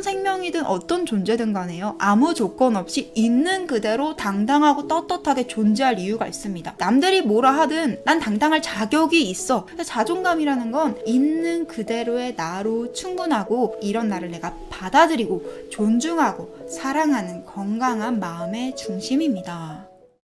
어떤 생명이든 어떤 존재든 간에요. 아무 조건 없이 있는 그대로 당당하고 떳떳하게 존재할 이유가 있습니다. 남들이 뭐라 하든 난 당당할 자격이 있어. 자존감이라는 건 있는 그대로의 나로 충분하고 이런 나를 내가 받아들이고 존중하고 사랑하는 건강한 마음의 중심입니다.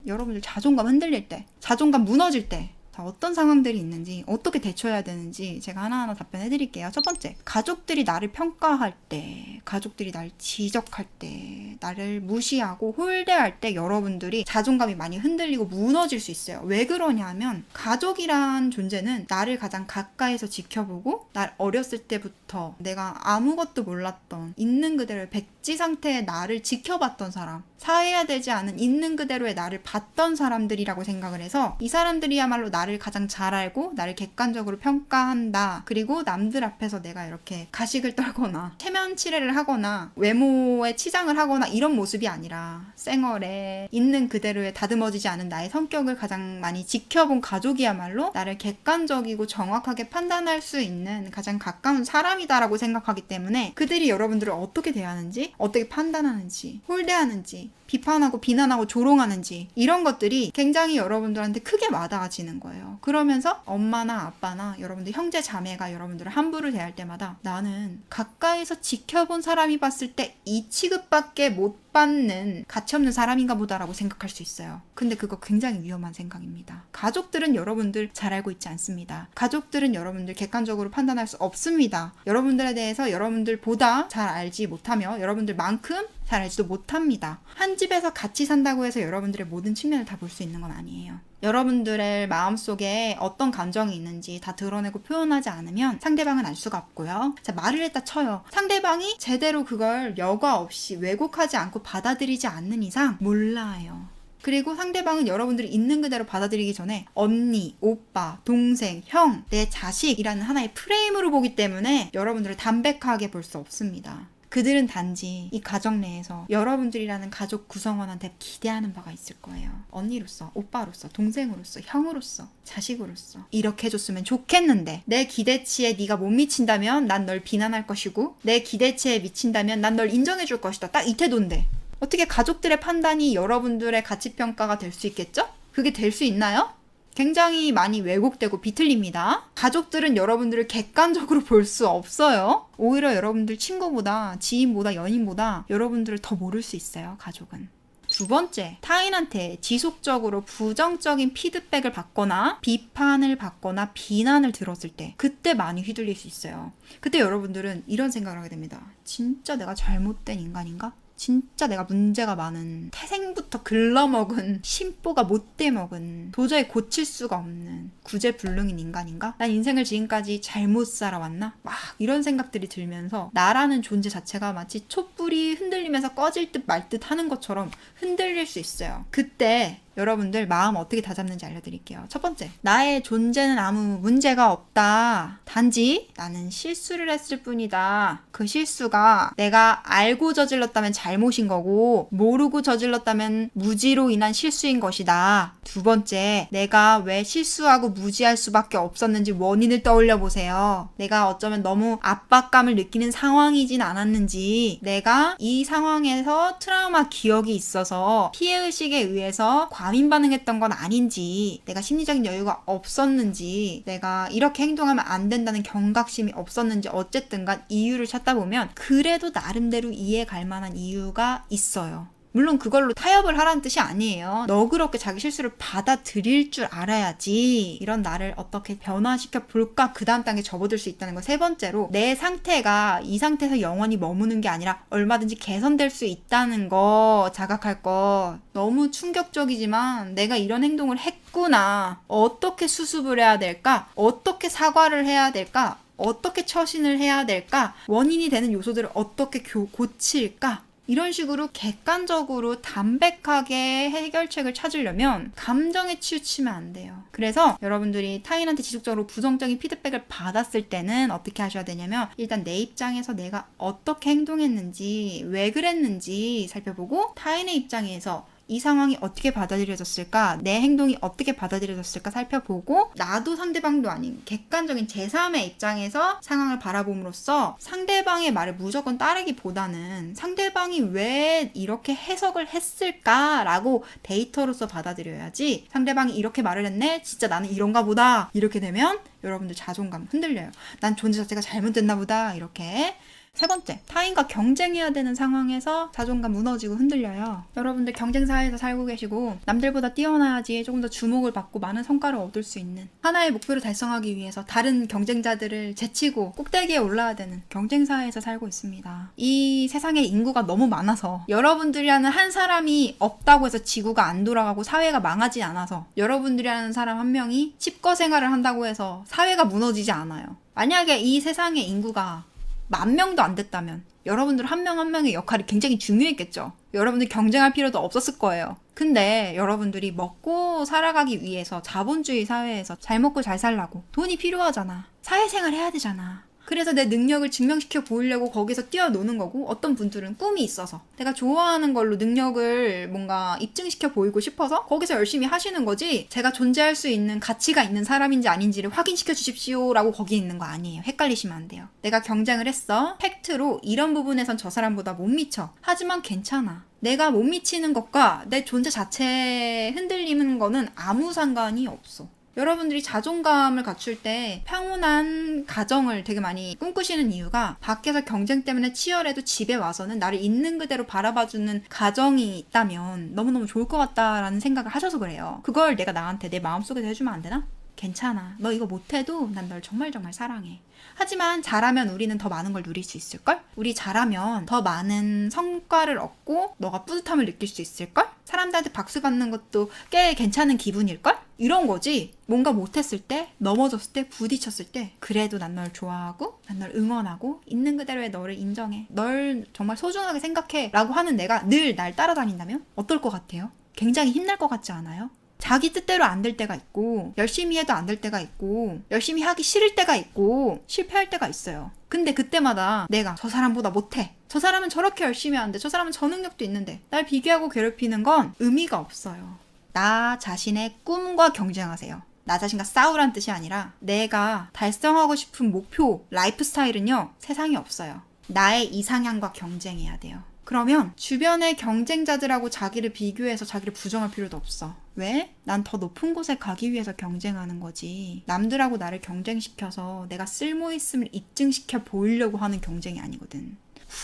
여러분들 자존감 흔들릴 때, 자존감 무너질 때, 자, 어떤 상황들이 있는지, 어떻게 대처해야 되는지 제가 하나하나 답변해 드릴게요. 첫 번째, 가족들이 나를 평가할 때, 가족들이 날 지적할 때, 나를 무시하고 홀대할 때 여러분들이 자존감이 많이 흔들리고 무너질 수 있어요. 왜 그러냐면, 가족이란 존재는 나를 가장 가까이서 지켜보고, 날 어렸을 때부터 내가 아무것도 몰랐던, 있는 그대로의 백지 상태의 나를 지켜봤던 사람, 사회화되지 않은 있는 그대로의 나를 봤던 사람들이라고 생각을 해서 이 사람들이야말로 나를 가장 잘 알고 나를 객관적으로 평가한다. 그리고 남들 앞에서 내가 이렇게 가식을 떨거나 체면 칠해를 하거나 외모에 치장을 하거나 이런 모습이 아니라 쌩얼에 있는 그대로의 다듬어지지 않은 나의 성격을 가장 많이 지켜본 가족이야말로 나를 객관적이고 정확하게 판단할 수 있는 가장 가까운 사람이다라고 생각하기 때문에 그들이 여러분들을 어떻게 대하는지 어떻게 판단하는지 홀대하는지 비판하고 비난하고 조롱하는지 이런 것들이 굉장히 여러분들한테 크게 와닿아지는 거예요. 그러면서 엄마나 아빠나 여러분들 형제 자매가 여러분들을 함부로 대할 때마다 나는 가까이서 지켜본 사람이 봤을 때 이 취급밖에 못 받는 가치없는 사람인가 보다라고 생각할 수 있어요. 근데 그거 굉장히 위험한 생각입니다. 가족들은 여러분들 잘 알고 있지 않습니다. 가족들은 여러분들 객관적으로 판단할 수 없습니다. 여러분들에 대해서 여러분들보다 잘 알지 못하며 여러분들만큼 잘 알지도 못합니다. 한 집에서 같이 산다고 해서 여러분들의 모든 측면을 다 볼 수 있는 건 아니에요. 여러분들의 마음속에 어떤 감정이 있는지 다 드러내고 표현하지 않으면 상대방은 알 수가 없고요. 자, 말을 했다 쳐요. 상대방이 제대로 그걸 여과 없이 왜곡하지 않고 받아들이지 않는 이상 몰라요. 그리고 상대방은 여러분들이 있는 그대로 받아들이기 전에 언니, 오빠, 동생, 형, 내 자식이라는 하나의 프레임으로 보기 때문에 여러분들을 담백하게 볼 수 없습니다. 그들은 단지 이 가정 내에서 여러분들이라는 가족 구성원한테 기대하는 바가 있을 거예요. 언니로서, 오빠로서, 동생으로서, 형으로서, 자식으로서 이렇게 해줬으면 좋겠는데 내 기대치에 네가 못 미친다면 난 널 비난할 것이고 내 기대치에 미친다면 난 널 인정해줄 것이다. 딱 이 태도인데 어떻게 가족들의 판단이 여러분들의 가치 평가가 될 수 있겠죠? 그게 될 수 있나요? 굉장히 많이 왜곡되고 비틀립니다. 가족들은 여러분들을 객관적으로 볼 수 없어요. 오히려 여러분들 친구보다 지인보다 연인보다 여러분들을 더 모를 수 있어요. 가족은. 두 번째, 타인한테 지속적으로 부정적인 피드백을 받거나 비판을 받거나 비난을 들었을 때 그때 많이 휘둘릴 수 있어요. 그때 여러분들은 이런 생각을 하게 됩니다. 진짜 내가 잘못된 인간인가? 진짜 내가 문제가 많은 태생부터 글러먹은 심보가 못돼 먹은 도저히 고칠 수가 없는 구제불능인 인간인가? 난 인생을 지금까지 잘못 살아왔나? 막 이런 생각들이 들면서 나라는 존재 자체가 마치 촛불이 흔들리면서 꺼질 듯 말 듯 하는 것처럼 흔들릴 수 있어요. 그때 여러분들 마음 어떻게 다잡는지 알려드릴게요. 첫 번째, 나의 존재는 아무 문제가 없다. 단지 나는 실수를 했을 뿐이다. 그 실수가 내가 알고 저질렀다면 잘못인 거고, 모르고 저질렀다면 무지로 인한 실수인 것이다. 두 번째, 내가 왜 실수하고 무지할 수밖에 없었는지 원인을 떠올려 보세요. 내가 어쩌면 너무 압박감을 느끼는 상황이진 않았는지, 내가 이 상황에서 트라우마 기억이 있어서 피해의식에 의해서 과민 반응했던 건 아닌지, 내가 심리적인 여유가 없었는지, 내가 이렇게 행동하면 안 된다는 경각심이 없었는지, 어쨌든 간 이유를 찾다 보면, 그래도 나름대로 이해 갈 만한 이유가 있어요. 물론 그걸로 타협을 하라는 뜻이 아니에요. 너그럽게 자기 실수를 받아들일 줄 알아야지 이런 나를 어떻게 변화시켜 볼까 그 다음 단계 접어들 수 있다는 거. 세 번째로 내 상태가 이 상태에서 영원히 머무는 게 아니라 얼마든지 개선될 수 있다는 거 자각할 거. 너무 충격적이지만 내가 이런 행동을 했구나. 어떻게 수습을 해야 될까? 어떻게 사과를 해야 될까? 어떻게 처신을 해야 될까? 원인이 되는 요소들을 어떻게 교- 고칠까? 이런 식으로 객관적으로 담백하게 해결책을 찾으려면 감정에 치우치면 안 돼요. 그래서 여러분들이 타인한테 지속적으로 부정적인 피드백을 받았을 때는 어떻게 하셔야 되냐면 일단 내 입장에서 내가 어떻게 행동했는지 왜 그랬는지 살펴보고 타인의 입장에서 이 상황이 어떻게 받아들여졌을까? 내 행동이 어떻게 받아들여졌을까 살펴보고 나도 상대방도 아닌 객관적인 제3의 입장에서 상황을 바라봄으로써 상대방의 말을 무조건 따르기보다는 상대방이 왜 이렇게 해석을 했을까라고 데이터로서 받아들여야지 상대방이 이렇게 말을 했네? 진짜 나는 이런가 보다. 이렇게 되면 여러분들 자존감 흔들려요. 난 존재 자체가 잘못됐나 보다. 이렇게. 세 번째, 타인과 경쟁해야 되는 상황에서 자존감 무너지고 흔들려요. 여러분들 경쟁 사회에서 살고 계시고 남들보다 뛰어나야지 조금 더 주목을 받고 많은 성과를 얻을 수 있는 하나의 목표를 달성하기 위해서 다른 경쟁자들을 제치고 꼭대기에 올라야 되는 경쟁 사회에서 살고 있습니다. 이 세상에 인구가 너무 많아서 여러분들이라는 한 사람이 없다고 해서 지구가 안 돌아가고 사회가 망하지 않아서 여러분들이라는 사람 한 명이 칩거 생활을 한다고 해서 사회가 무너지지 않아요. 만약에 이 세상의 인구가 만 명도 안 됐다면 여러분들 한 명 한 명의 역할이 굉장히 중요했겠죠. 여러분들 경쟁할 필요도 없었을 거예요. 근데 여러분들이 먹고 살아가기 위해서 자본주의 사회에서 잘 먹고 잘 살라고 돈이 필요하잖아. 사회생활 해야 되잖아. 그래서 내 능력을 증명시켜 보이려고 거기서 뛰어노는 거고 어떤 분들은 꿈이 있어서 내가 좋아하는 걸로 능력을 뭔가 입증시켜 보이고 싶어서 거기서 열심히 하시는 거지 제가 존재할 수 있는 가치가 있는 사람인지 아닌지를 확인시켜 주십시오 라고 거기 있는 거 아니에요. 헷갈리시면 안 돼요. 내가 경쟁을 했어. 팩트로 이런 부분에선 저 사람보다 못 미쳐. 하지만 괜찮아. 내가 못 미치는 것과 내 존재 자체에 흔들리는 거는 아무 상관이 없어. 여러분들이 자존감을 갖출 때 평온한 가정을 되게 많이 꿈꾸시는 이유가 밖에서 경쟁 때문에 치열해도 집에 와서는 나를 있는 그대로 바라봐주는 가정이 있다면 너무너무 좋을 것 같다라는 생각을 하셔서 그래요. 그걸 내가 나한테 내 마음속에서 해주면 안 되나? 괜찮아. 너 이거 못해도 난 널 정말 정말 사랑해. 하지만 잘하면 우리는 더 많은 걸 누릴 수 있을걸? 우리 잘하면 더 많은 성과를 얻고 너가 뿌듯함을 느낄 수 있을걸? 사람들한테 박수 받는 것도 꽤 괜찮은 기분일걸? 이런 거지. 뭔가 못했을 때, 넘어졌을 때, 부딪혔을 때, 그래도 난 널 좋아하고, 난 널 응원하고, 있는 그대로의 너를 인정해. 널 정말 소중하게 생각해. 라고 하는 내가 늘 날 따라다닌다면? 어떨 것 같아요? 굉장히 힘날 것 같지 않아요? 자기 뜻대로 안 될 때가 있고, 열심히 해도 안 될 때가 있고, 열심히 하기 싫을 때가 있고, 실패할 때가 있어요. 근데 그때마다 내가 저 사람보다 못해. 저 사람은 저렇게 열심히 하는데, 저 사람은 저 능력도 있는데, 날 비교하고 괴롭히는 건 의미가 없어요. 나 자신의 꿈과 경쟁하세요. 나 자신과 싸우란 뜻이 아니라 내가 달성하고 싶은 목표, 라이프 스타일은요, 세상에 없어요. 나의 이상향과 경쟁해야 돼요. 그러면 주변의 경쟁자들하고 자기를 비교해서 자기를 부정할 필요도 없어. 왜? 난 더 높은 곳에 가기 위해서 경쟁하는 거지. 남들하고 나를 경쟁시켜서 내가 쓸모 있음을 입증시켜 보이려고 하는 경쟁이 아니거든.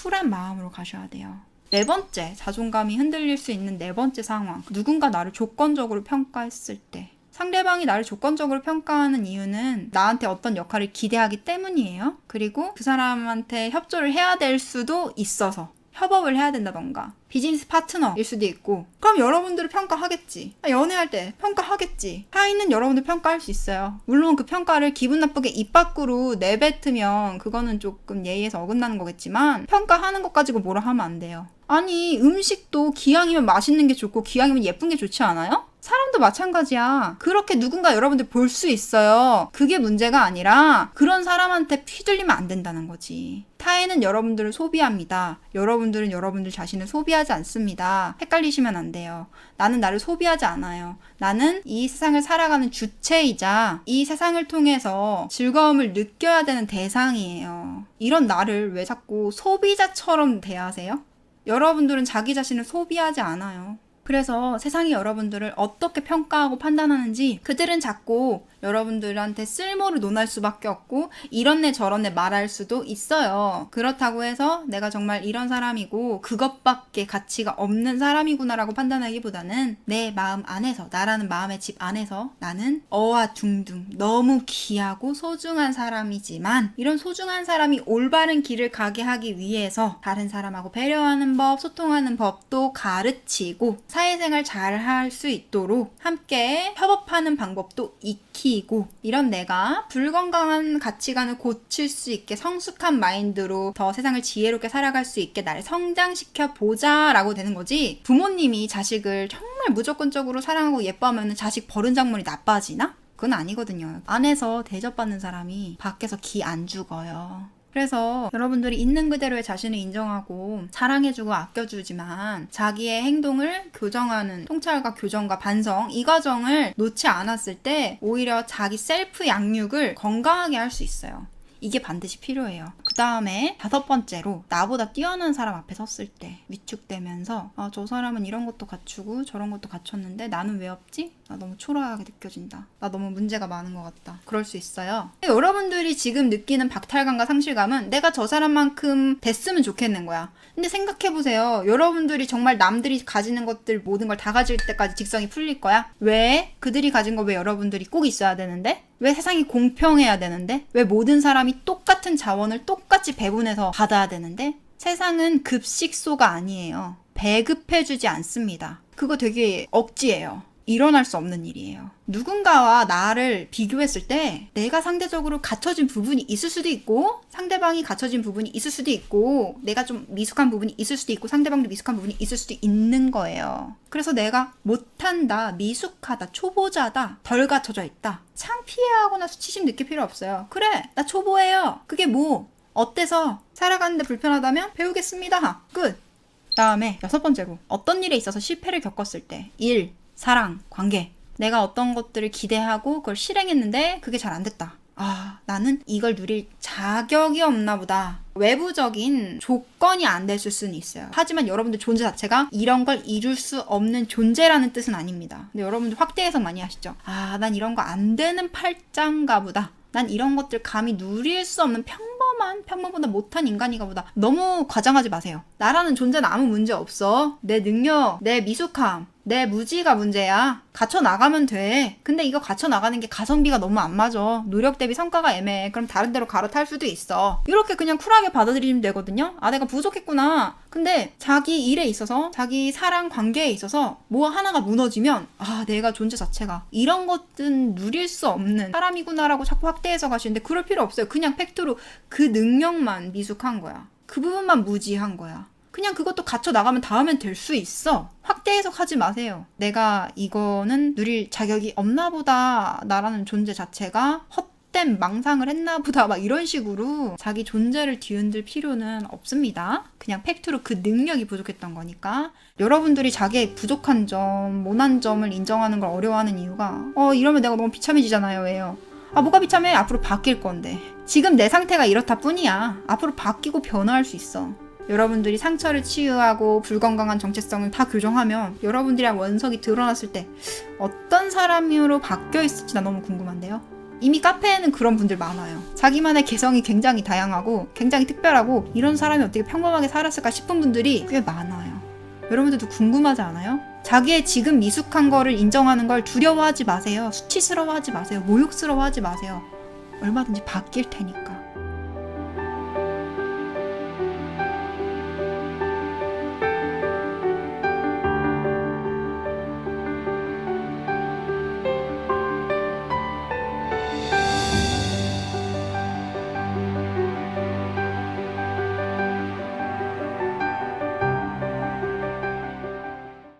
쿨한 마음으로 가셔야 돼요. 네 번째, 자존감이 흔들릴 수 있는 네 번째 상황. 누군가 나를 조건적으로 평가했을 때. 상대방이 나를 조건적으로 평가하는 이유는 나한테 어떤 역할을 기대하기 때문이에요. 그리고 그 사람한테 협조를 해야 될 수도 있어서. 협업을 해야 된다던가 비즈니스 파트너일 수도 있고. 그럼 여러분들을 평가하겠지. 아, 연애할 때 평가하겠지. 하이는 여러분들 평가할 수 있어요. 물론 그 평가를 기분 나쁘게 입 밖으로 내뱉으면 그거는 조금 예의에서 어긋나는 거겠지만 평가하는 것 가지고 뭐라 하면 안 돼요. 아니 음식도 기왕이면 맛있는 게 좋고 기왕이면 예쁜 게 좋지 않아요? 사람도 마찬가지야. 그렇게 누군가 여러분들 볼 수 있어요. 그게 문제가 아니라 그런 사람한테 휘둘리면 안 된다는 거지. 타인은 여러분들을 소비합니다. 여러분들은 여러분들 자신을 소비하지 않습니다. 헷갈리시면 안 돼요. 나는 나를 소비하지 않아요. 나는 이 세상을 살아가는 주체이자 이 세상을 통해서 즐거움을 느껴야 되는 대상이에요. 이런 나를 왜 자꾸 소비자처럼 대하세요? 여러분들은 자기 자신을 소비하지 않아요. 그래서 세상이 여러분들을 어떻게 평가하고 판단하는지 그들은 자꾸 여러분들한테 쓸모를 논할 수밖에 없고 이런 애 저런 애 말할 수도 있어요. 그렇다고 해서 내가 정말 이런 사람이고 그것밖에 가치가 없는 사람이구나라고 판단하기보다는 내 마음 안에서 나라는 마음의 집 안에서 나는 어와 둥둥 너무 귀하고 소중한 사람이지만 이런 소중한 사람이 올바른 길을 가게 하기 위해서 다른 사람하고 배려하는 법, 소통하는 법도 가르치고 사회생활 잘 할 수 있도록 함께 협업하는 방법도 익히고 이런 내가 불건강한 가치관을 고칠 수 있게 성숙한 마인드로 더 세상을 지혜롭게 살아갈 수 있게 나를 성장시켜 보자 라고 되는 거지 부모님이 자식을 정말 무조건적으로 사랑하고 예뻐하면 자식 버른 장물이 나빠지나? 그건 아니거든요. 안에서 대접받는 사람이 밖에서 기 안 죽어요. 그래서 여러분들이 있는 그대로의 자신을 인정하고 사랑해주고 아껴주지만 자기의 행동을 교정하는 통찰과 교정과 반성 이 과정을 놓지 않았을 때 오히려 자기 셀프 양육을 건강하게 할 수 있어요. 이게 반드시 필요해요. 그 다음에 다섯 번째로 나보다 뛰어난 사람 앞에 섰을 때 위축되면서 아, 저 사람은 이런 것도 갖추고 저런 것도 갖췄는데 나는 왜 없지? 나 너무 초라하게 느껴진다. 나 너무 문제가 많은 것 같다. 그럴 수 있어요. 여러분들이 지금 느끼는 박탈감과 상실감은 내가 저 사람만큼 됐으면 좋겠는 거야. 근데 생각해보세요. 여러분들이 정말 남들이 가지는 것들 모든 걸 다 가질 때까지 직성이 풀릴 거야? 왜? 그들이 가진 거 왜 여러분들이 꼭 있어야 되는데? 왜 세상이 공평해야 되는데? 왜 모든 사람이 똑같은 자원을 똑 같이 배분해서 받아야 되는데? 세상은 급식소가 아니에요. 배급해주지 않습니다. 그거 되게 억지예요. 일어날 수 없는 일이에요. 누군가와 나를 비교했을 때 내가 상대적으로 갖춰진 부분이 있을 수도 있고 상대방이 갖춰진 부분이 있을 수도 있고 내가 좀 미숙한 부분이 있을 수도 있고 상대방도 미숙한 부분이 있을 수도 있는 거예요. 그래서 내가 못한다, 미숙하다, 초보자다, 덜 갖춰져 있다. 창피해하거나 수치심 느낄 필요 없어요. 그래, 나 초보예요. 그게 뭐? 어때서? 살아가는데 불편하다면 배우겠습니다. 끝. 다음에 여섯 번째로 어떤 일에 있어서 실패를 겪었을 때 일, 사랑, 관계 내가 어떤 것들을 기대하고 그걸 실행했는데 그게 잘 안 됐다. 아, 나는 이걸 누릴 자격이 없나 보다. 외부적인 조건이 안 됐을 수는 있어요. 하지만 여러분들 존재 자체가 이런 걸 이룰 수 없는 존재라는 뜻은 아닙니다. 근데 여러분들 확대 해석 많이 하시죠? 아, 난 이런 거 안 되는 팔짱가 보다. 난 이런 것들 감히 누릴 수 없는 평범한 평범보다 못한 인간이가 보다 너무 과장하지 마세요. 나라는 존재는 아무 문제 없어. 내 능력, 내 미숙함, 내 무지가 문제야. 갖춰 나가면 돼. 근데 이거 갖춰 나가는 게 가성비가 너무 안 맞아. 노력 대비 성과가 애매해. 그럼 다른 데로 갈아탈 수도 있어. 이렇게 그냥 쿨하게 받아들이면 되거든요. 아, 내가 부족했구나. 근데 자기 일에 있어서, 자기 사랑 관계에 있어서 뭐 하나가 무너지면, 아, 내가 존재 자체가 이런 것은 누릴 수 없는 사람이구나라고 자꾸 확대해서 가시는데 그럴 필요 없어요. 그냥 팩트로 그 능력만 미숙한 거야. 그 부분만 무지한 거야. 그냥 그것도 갖춰 나가면 다음엔 될 수 있어. 확대 해석하지 마세요. 내가 이거는 누릴 자격이 없나 보다. 나라는 존재 자체가 헛된 망상을 했나 보다. 막 이런 식으로 자기 존재를 뒤흔들 필요는 없습니다. 그냥 팩트로 그 능력이 부족했던 거니까. 여러분들이 자기의 부족한 점, 모난 점을 인정하는 걸 어려워하는 이유가 어, 이러면 내가 너무 비참해지잖아요. 왜요? 아, 뭐가 비참해? 앞으로 바뀔 건데. 지금 내 상태가 이렇다 뿐이야. 앞으로 바뀌고 변화할 수 있어. 여러분들이 상처를 치유하고 불건강한 정체성을 다 교정하면 여러분들이랑 원석이 드러났을 때 어떤 사람으로 바뀌어 있을지 나 너무 궁금한데요. 이미 카페에는 그런 분들 많아요. 자기만의 개성이 굉장히 다양하고 굉장히 특별하고 이런 사람이 어떻게 평범하게 살았을까 싶은 분들이 꽤 많아요. 여러분들도 궁금하지 않아요? 자기의 지금 미숙한 거를 인정하는 걸 두려워하지 마세요. 수치스러워하지 마세요. 모욕스러워하지 마세요. 얼마든지 바뀔 테니까.